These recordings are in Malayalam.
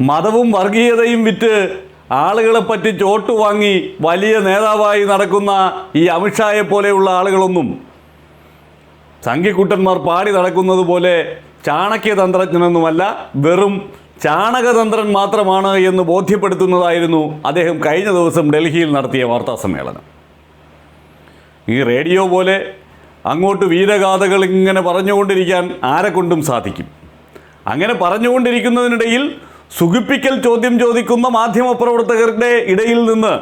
മതവും വർഗീയതയും വിറ്റ് ആളുകളെ പറ്റി ചോട്ട് വാങ്ങി വലിയ നേതാവായി നടക്കുന്ന ഈ അമിത്ഷായെ പോലെയുള്ള ആളുകളൊന്നും സംഘിക്കുട്ടന്മാർ പാടി നടക്കുന്നത് പോലെ ചാണക്യതന്ത്രജ്ഞനൊന്നുമല്ല വെറും ചാണകതന്ത്രൻ മാത്രമാണ് എന്ന് ബോധ്യപ്പെടുത്തുന്നതായിരുന്നു അദ്ദേഹം കഴിഞ്ഞ ദിവസം ഡൽഹിയിൽ നടത്തിയ വാർത്താ സമ്മേളനം ഈ റേഡിയോ പോലെ അങ്ങോട്ട് വീരഗാഥകൾ ഇങ്ങനെ പറഞ്ഞുകൊണ്ടിരിക്കാൻ ആരെക്കൊണ്ടും സാധിക്കും? അങ്ങനെ പറഞ്ഞുകൊണ്ടിരിക്കുന്നതിനിടയിൽ സുഖിപ്പിക്കൽ ചോദ്യം ചോദിക്കുന്ന മാധ്യമപ്രവർത്തകരുടെ ഇടയിൽ നിന്ന്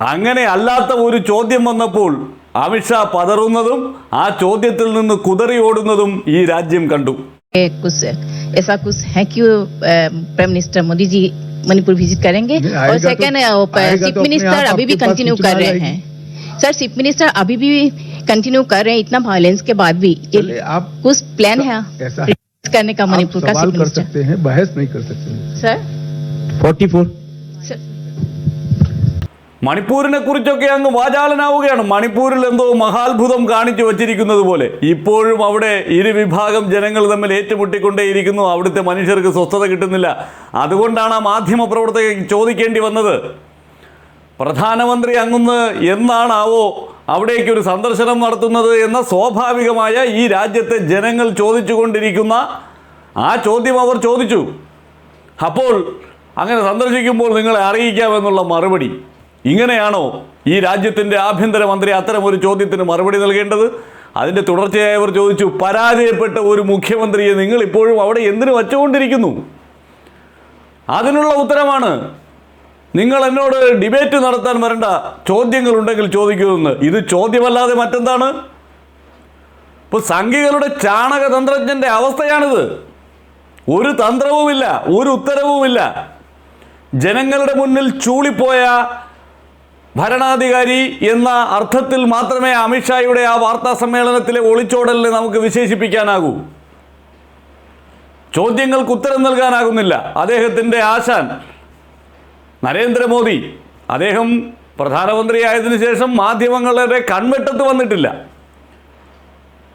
അങ്ങനെ അല്ലാത്ത ഒരു ചോദ്യം വന്നപ്പോൾ അമിത്ഷാ പതറുന്നതും ആ ചോദ്യത്തിൽ നിന്ന് കുതറി ഓടുന്നതും ഈ രാജ്യം കണ്ടു ये कुछ ऐसा कुछ है कि prime minister Modi ji Manipur visit करेंगे नहीं, और आएगा तो- सेकंड आएगा चीफ तो अपने मिनिस्टर आप अभी भी आपके पास कंटिन्यू सूचना कर रहे रहेगी। हैं सर चीफ मिनिस्टर अभी भी कंटिन्यू कर रहे हैं इतना वायलेंस के बाद भी ये चलिए, आप कुछ प्लान है ऐसा करने का आप मणिपुर का सवाल चीफ कर मिनिस्टर सकते हैं बहस नहीं कर सकते सर फोर्टी फोर सर മണിപ്പൂരിനെ കുറിച്ചൊക്കെ അങ്ങ് വാചാലനാവുകയാണ് മണിപ്പൂരിൽ എന്തോ മഹാത്ഭുതം കാണിച്ചു വച്ചിരിക്കുന്നത് പോലെ ഇപ്പോഴും അവിടെ ഇരു വിഭാഗം ജനങ്ങൾ തമ്മിൽ ഏറ്റുമുട്ടിക്കൊണ്ടേയിരിക്കുന്നു അവിടുത്തെ മനുഷ്യർക്ക് സ്വസ്ഥത കിട്ടുന്നില്ല അതുകൊണ്ടാണ് ആ മാധ്യമ പ്രവർത്തകർ ചോദിക്കേണ്ടി വന്നത് പ്രധാനമന്ത്രി അങ്ങുന്ന് എന്നാണാവോ അവിടേക്ക് ഒരു സന്ദർശനം നടത്തുന്നത് എന്ന സ്വാഭാവികമായ ഈ രാജ്യത്തെ ജനങ്ങൾ ചോദിച്ചുകൊണ്ടിരിക്കുന്ന ആ ചോദ്യം അവർ ചോദിച്ചു. അപ്പോൾ അങ്ങനെ സന്ദർശിക്കുമ്പോൾ നിങ്ങളെ അറിയിക്കാമെന്നുള്ള മറുപടി. ഇങ്ങനെയാണോ ഈ രാജ്യത്തിന്റെ ആഭ്യന്തരമന്ത്രി അത്തരം ഒരു ചോദ്യത്തിന് മറുപടി നൽകേണ്ടത്? അതിന്റെ തുടർച്ചയായി അവർ ചോദിച്ചു പരാജയപ്പെട്ട ഒരു മുഖ്യമന്ത്രിയെ നിങ്ങൾ ഇപ്പോഴും അവിടെ എന്തിനു വച്ചുകൊണ്ടിരിക്കുന്നു? അതിനുള്ള ഉത്തരമാണ് നിങ്ങൾ എന്നോട് ഡിബേറ്റ് നടത്താൻ വരേണ്ട ചോദ്യങ്ങളുണ്ടെങ്കിൽ ചോദിക്കുമെന്ന്. ഇത് ചോദ്യമല്ലാതെ മറ്റെന്താണ്? ഇപ്പോൾ സംഘികളുടെ ചാണക തന്ത്രജ്ഞന്റെ അവസ്ഥയാണിത്. ഒരു തന്ത്രവുമില്ല ഒരു ഉത്തരവുമില്ല. ജനങ്ങളുടെ മുന്നിൽ ചൂളിപ്പോയ ഭരണാധികാരി എന്ന അർത്ഥത്തിൽ മാത്രമേ അമിത്ഷായുടെ ആ വാർത്താ സമ്മേളനത്തിലെ ഒളിച്ചോടലിനെ നമുക്ക് വിശേഷിപ്പിക്കാനാകൂ. ചോദ്യങ്ങൾക്ക് ഉത്തരം നൽകാനാകുന്നില്ല. അദ്ദേഹത്തിന്റെ ആശാൻ നരേന്ദ്രമോദി അദ്ദേഹം പ്രധാനമന്ത്രിയായതിനു ശേഷം മാധ്യമങ്ങളുടെ കൺവെട്ടത്ത് വന്നിട്ടില്ല.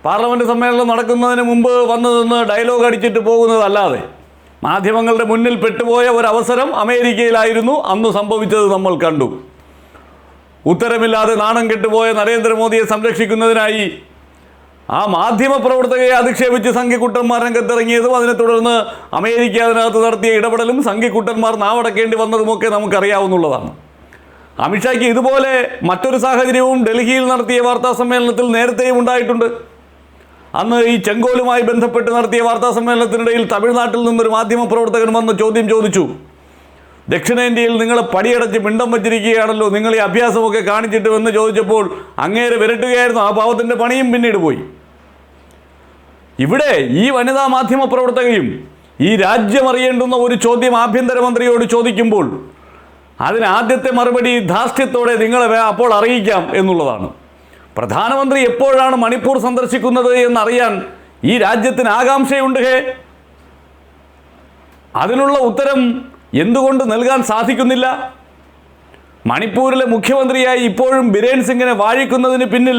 പാർലമെന്റ് സമ്മേളനം നടക്കുന്നതിന് മുമ്പ് വന്നു നിന്ന് ഡയലോഗ് അടിച്ചിട്ട് പോകുന്നതല്ലാതെ മാധ്യമങ്ങളുടെ മുന്നിൽ പെട്ടുപോയ ഒരവസരം അമേരിക്കയിലായിരുന്നു അന്ന് സംഭവിച്ചത് നമ്മൾ കണ്ടു. ഉത്തരമില്ലാതെ നാണം കെട്ടുപോയ നരേന്ദ്രമോദിയെ സംരക്ഷിക്കുന്നതിനായി ആ മാധ്യമ പ്രവർത്തകയെ അധിക്ഷേപിച്ച് സംഘിക്കുട്ടന്മാർ രംഗത്തിറങ്ങിയതും അതിനെ തുടർന്ന് അമേരിക്ക അതിനകത്ത് നടത്തിയ ഇടപെടലും സംഘിക്കുട്ടന്മാർ നാവടക്കേണ്ടി വന്നതുമൊക്കെ നമുക്കറിയാവുന്നതാണ് അമിത്ഷായ്ക്ക് ഇതുപോലെ മറ്റൊരു സാഹചര്യവും ഡൽഹിയിൽ നടത്തിയ വാർത്താ സമ്മേളനത്തിൽ നേരത്തെയും ഉണ്ടായിട്ടുണ്ട്. അന്ന് ഈ ചെങ്കോലുമായി ബന്ധപ്പെട്ട് നടത്തിയ വാർത്താ സമ്മേളനത്തിനിടയിൽ തമിഴ്നാട്ടിൽ നിന്നൊരു മാധ്യമ പ്രവർത്തകൻ വന്ന് ചോദ്യം ചോദിച്ചു. ദക്ഷിണേന്ത്യയിൽ നിങ്ങൾ പടിയടച്ച് പിണ്ടം വച്ചിരിക്കുകയാണല്ലോ. നിങ്ങൾ ഈ അഭ്യാസമൊക്കെ കാണിച്ചിട്ട് എന്ന് ചോദിച്ചപ്പോൾ അങ്ങേരെ വിരട്ടുകയായിരുന്നു. ആ പാവത്തിന്റെ പണിയും പിന്നീട് പോയി. ഇവിടെ ഈ വനിതാ മാധ്യമ പ്രവർത്തകയും ഈ രാജ്യമറിയേണ്ടുന്ന ഒരു ചോദ്യം ആഭ്യന്തരമന്ത്രിയോട് ചോദിക്കുമ്പോൾ അതിന് ആദ്യത്തെ മറുപടി ധാർഷ്ട്യത്തോടെ നിങ്ങളെ അപ്പോൾ അറിയിക്കാം എന്നുള്ളതാണ്. പ്രധാനമന്ത്രി എപ്പോഴാണ് മണിപ്പൂർ സന്ദർശിക്കുന്നത് എന്നറിയാൻ ഈ രാജ്യത്തിന് ആകാംക്ഷയുണ്ട് ഹേ. അതിനുള്ള ഉത്തരം എന്തുകൊണ്ട് നൽകാൻ സാധിക്കുന്നില്ല? മണിപ്പൂരിലെ മുഖ്യമന്ത്രിയായി ഇപ്പോഴും ബിരേൻ സിംഗിനെ വാഴിക്കുന്നതിന് പിന്നിൽ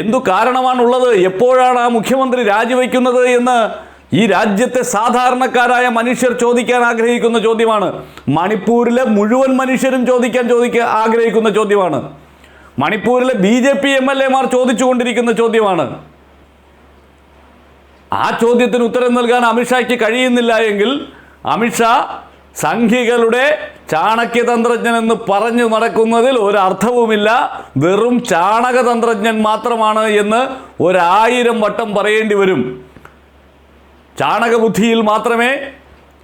എന്തു കാരണമാണുള്ളത്? എപ്പോഴാണ് ആ മുഖ്യമന്ത്രി രാജിവെക്കുന്നത് എന്ന് ഈ രാജ്യത്തെ സാധാരണക്കാരായ മനുഷ്യർ ചോദിക്കാൻ ആഗ്രഹിക്കുന്ന ചോദ്യമാണ്. മണിപ്പൂരിലെ മുഴുവൻ മനുഷ്യരും ചോദിക്കാൻ ചോദിക്കാൻ ആഗ്രഹിക്കുന്ന ചോദ്യമാണ്. മണിപ്പൂരിലെ B J P M L എമാർ ചോദിച്ചുകൊണ്ടിരിക്കുന്ന ചോദ്യമാണ്. ആ ചോദ്യത്തിന് ഉത്തരം നൽകാൻ അമിത്ഷായ്ക്ക് കഴിയുന്നില്ല എങ്കിൽ അമിത്ഷാ സംഘികളുടെ ചാണക്യതന്ത്രജ്ഞൻ എന്ന് പറഞ്ഞു നടക്കുന്നതിൽ ഒരർത്ഥവുമില്ല. വെറും ചാണകതന്ത്രജ്ഞൻ മാത്രമാണ് എന്ന് ഒരായിരം വട്ടം പറയേണ്ടി വരും. ചാണകബുദ്ധിയിൽ മാത്രമേ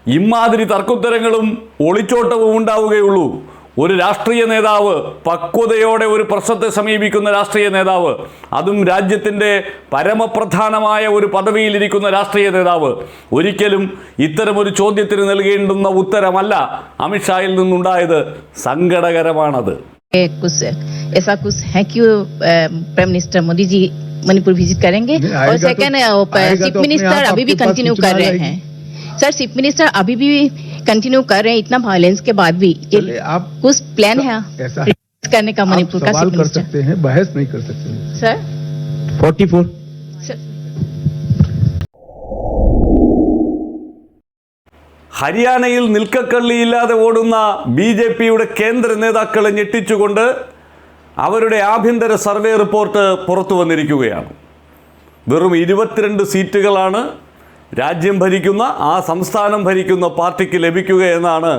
ഇമാതിരി തർക്കുത്തരങ്ങളും ഒളിച്ചോട്ടവും ഉണ്ടാവുകയുള്ളൂ. ഒരു രാഷ്ട്രീയ നേതാവ് പക്വതയോടെ ഒരു പ്രശ്നത്തെ സമീപിക്കുന്ന രാഷ്ട്രീയ നേതാവ് അതും രാജ്യത്തിൻ്റെ പരമപ്രധാനമായ ഒരു പദവിയിലിരിക്കുന്ന രാഷ്ട്രീയ നേതാവ് ഒരിക്കലും ഇത്തരമൊരു ചോദ്യത്തിന് നൽകേണ്ടുന്ന ഉത്തരമല്ല അമിത്ഷായിൽ നിന്നുണ്ടായത് സങ്കടകരമാണത് ये कुछ ऐसा कुछ है कि prime minister Modi ji Manipur visit करेंगे नहीं, और आएगा तो- सेकंड आएगा चीफ तो अपने मिनिस्टर आप अभी भी आपके पास कंटिन्यू सूचना कर रहे रहेगी। हैं सर चीफ मिनिस्टर अभी भी कंटिन्यू कर रहे हैं इतना वायलेंस के बाद भी ये चलिए, आप कुछ प्लान है ऐसा करने का आप मणिपुर का सवाल चीफ कर मिनिस्टर सकते हैं बहस नहीं कर सकते सर फोर्टी फोर सर ഹരിയാനയിൽ നിൽക്കക്കള്ളിയില്ലാതെ ഓടുന്ന ബി ജെ പിയുടെ കേന്ദ്ര നേതാക്കളെ ഞെട്ടിച്ചുകൊണ്ട് അവരുടെ ആഭ്യന്തര സർവേ റിപ്പോർട്ട് പുറത്തു വന്നിരിക്കുകയാണ് വെറും ഇരുപത്തിരണ്ട് സീറ്റുകളാണ് രാജ്യം ഭരിക്കുന്ന ആ സംസ്ഥാനം ഭരിക്കുന്ന പാർട്ടിക്ക് ലഭിക്കുക എന്നാണ്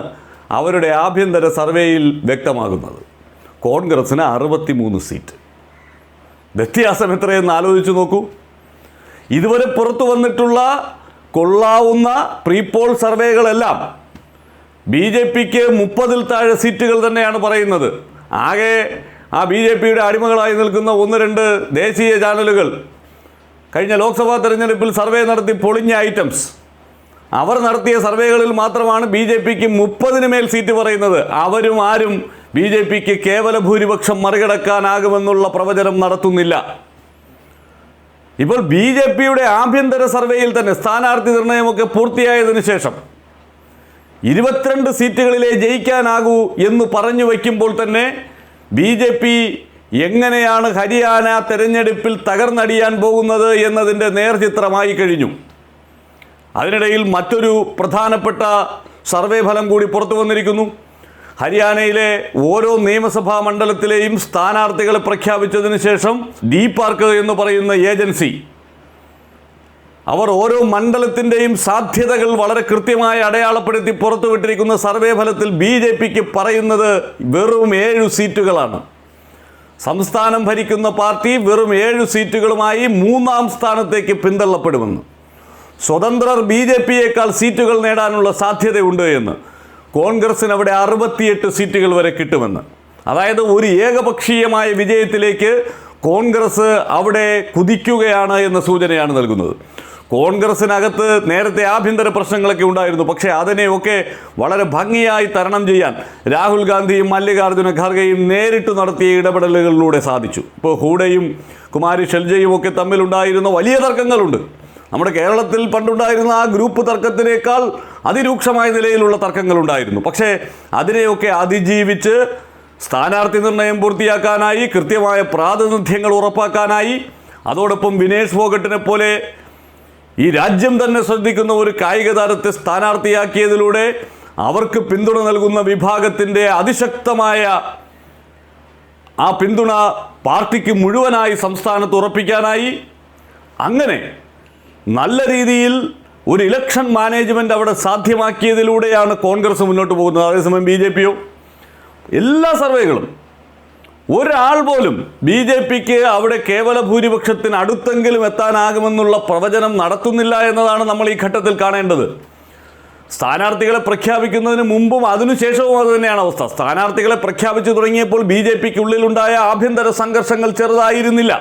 അവരുടെ ആഭ്യന്തര സർവേയിൽ വ്യക്തമാകുന്നത്. കോൺഗ്രസ്സിന് അറുപത്തി മൂന്ന് സീറ്റ്. വ്യത്യാസം എത്രയെന്ന് ആലോചിച്ച് നോക്കൂ. ഇതുവരെ പുറത്തു വന്നിട്ടുള്ള കൊള്ളാവുന്ന പ്രീപോൾ സർവേകളെല്ലാം ബി ജെ പിക്ക് മുപ്പതിൽ താഴെ സീറ്റുകൾ തന്നെയാണ് പറയുന്നത്. ആകെ ആ ബി ജെ പിയുടെ അടിമകളായി നിൽക്കുന്ന ഒന്ന് രണ്ട് ദേശീയ ചാനലുകൾ കഴിഞ്ഞ ലോക്സഭാ തെരഞ്ഞെടുപ്പിൽ സർവേ നടത്തി പൊളിഞ്ഞ ഐറ്റംസ്. അവർ നടത്തിയ സർവേകളിൽ മാത്രമാണ് ബി ജെ പിക്ക് മുപ്പതിന് മേൽ സീറ്റ് പറയുന്നത്. അവരും ആരും ബി ജെ പിക്ക് കേവല ഭൂരിപക്ഷം മറികടക്കാനാകുമെന്നുള്ള പ്രവചനം നടത്തുന്നില്ല. ഇപ്പോൾ ബി ജെ പിയുടെ ആഭ്യന്തര സർവേയിൽ തന്നെ സ്ഥാനാർത്ഥി നിർണയമൊക്കെ പൂർത്തിയായതിനു ശേഷം ഇരുപത്തിരണ്ട് സീറ്റുകളിലെ ജയിക്കാനാകൂ എന്ന് പറഞ്ഞു വയ്ക്കുമ്പോൾ തന്നെ ബി ജെ പി എങ്ങനെയാണ് ഹരിയാന തെരഞ്ഞെടുപ്പിൽ തകർന്നടിയാൻ പോകുന്നത് എന്നതിന്റെ നേർചിത്രമായി കഴിഞ്ഞു. അതിനിടയിൽ മറ്റൊരു പ്രധാനപ്പെട്ട സർവേ ഫലം കൂടി പുറത്തു വന്നിരിക്കുന്നു. ഹരിയാനയിലെ ഓരോ നിയമസഭാ മണ്ഡലത്തിലെയും സ്ഥാനാർത്ഥികളെ പ്രഖ്യാപിച്ചതിന് ശേഷം ഡി പാർക്ക് എന്ന് പറയുന്ന ഏജൻസി അവർ ഓരോ മണ്ഡലത്തിന്റെയും സാധ്യതകൾ വളരെ കൃത്യമായി അടയാളപ്പെടുത്തി പുറത്തുവിട്ടിരിക്കുന്ന സർവേ ഫലത്തിൽ ബി ജെ പിക്ക് പറയുന്നത് വെറും ഏഴു സീറ്റുകളാണ്. സംസ്ഥാനം ഭരിക്കുന്ന പാർട്ടി വെറും ഏഴ് സീറ്റുകളുമായി മൂന്നാം സ്ഥാനത്തേക്ക് പിന്തള്ളപ്പെടുമെന്ന്. സ്വതന്ത്രർ ബി ജെ പിയേക്കാൾ സീറ്റുകൾ നേടാനുള്ള സാധ്യതയുണ്ട് എന്ന് കോൺഗ്രസിന് അവിടെ അറുപത്തിയെട്ട് സീറ്റുകൾ വരെ കിട്ടുമെന്ന്. അതായത് ഒരു ഏകപക്ഷീയമായ വിജയത്തിലേക്ക് കോൺഗ്രസ് അവിടെ കുതിക്കുകയാണ് എന്ന സൂചനയാണ് നൽകുന്നത്. കോൺഗ്രസിനകത്ത് നേരത്തെ ആഭ്യന്തര പ്രശ്നങ്ങളൊക്കെ ഉണ്ടായിരുന്നു. പക്ഷേ അതിനെയൊക്കെ വളരെ ഭംഗിയായി തരണം ചെയ്യാൻ രാഹുൽ ഗാന്ധിയും മല്ലികാർജുന ഖാർഗെയും നേരിട്ട് നടത്തിയ ഇടപെടലുകളിലൂടെ സാധിച്ചു. ഇപ്പോൾ ഹൂഡയും കുമാരി ഷെൽജയും ഒക്കെ തമ്മിലുണ്ടായിരുന്ന വലിയ തർക്കങ്ങളുണ്ട്. നമ്മുടെ കേരളത്തിൽ പണ്ടുണ്ടായിരുന്ന ആ ഗ്രൂപ്പ് തർക്കത്തിനേക്കാൾ അതിരൂക്ഷമായ നിലയിലുള്ള തർക്കങ്ങളുണ്ടായിരുന്നു. പക്ഷേ അതിനെയൊക്കെ അതിജീവിച്ച് സ്ഥാനാർത്ഥി നിർണയം പൂർത്തിയാക്കാനായി കൃത്യമായ പ്രാതിനിധ്യങ്ങൾ ഉറപ്പാക്കാനായി അതോടൊപ്പം വിനേഷ് ഫോഗട്ടിനെ പോലെ ഈ രാജ്യം തന്നെ ശ്രദ്ധിക്കുന്ന ഒരു കായിക താരത്തെ സ്ഥാനാർത്ഥിയാക്കിയതിലൂടെ അവർക്ക് പിന്തുണ നൽകുന്ന വിഭാഗത്തിന്റെ അതിശക്തമായ ആ പിന്തുണ പാർട്ടിക്ക് മുഴുവനായി സംസ്ഥാനത്ത് ഉറപ്പിക്കാനായി. അങ്ങനെ നല്ല രീതിയിൽ ഒരു ഇലക്ഷൻ മാനേജ്മെന്റ് അവിടെ സാധ്യമാക്കിയതിലൂടെയാണ് കോൺഗ്രസ് മുന്നോട്ട് പോകുന്നത്. അതേസമയം ബി ജെ പിയോ? എല്ലാ സർവേകളും ഒരാൾ പോലും ബി ജെ പിക്ക് അവിടെ കേവല ഭൂരിപക്ഷത്തിന് അടുത്തെങ്കിലും എത്താനാകുമെന്നുള്ള പ്രവചനം നടത്തുന്നില്ല എന്നതാണ് നമ്മൾ ഈ ഘട്ടത്തിൽ കാണേണ്ടത്. സ്ഥാനാർത്ഥികളെ പ്രഖ്യാപിക്കുന്നതിന് മുമ്പും അതിനുശേഷവും അത് തന്നെയാണ് അവസ്ഥ. സ്ഥാനാർത്ഥികളെ പ്രഖ്യാപിച്ചു തുടങ്ങിയപ്പോൾ ബി ജെ പിക്കുള്ളിലുണ്ടായ ആഭ്യന്തര സംഘർഷങ്ങൾ ചെറുതായിരുന്നില്ല.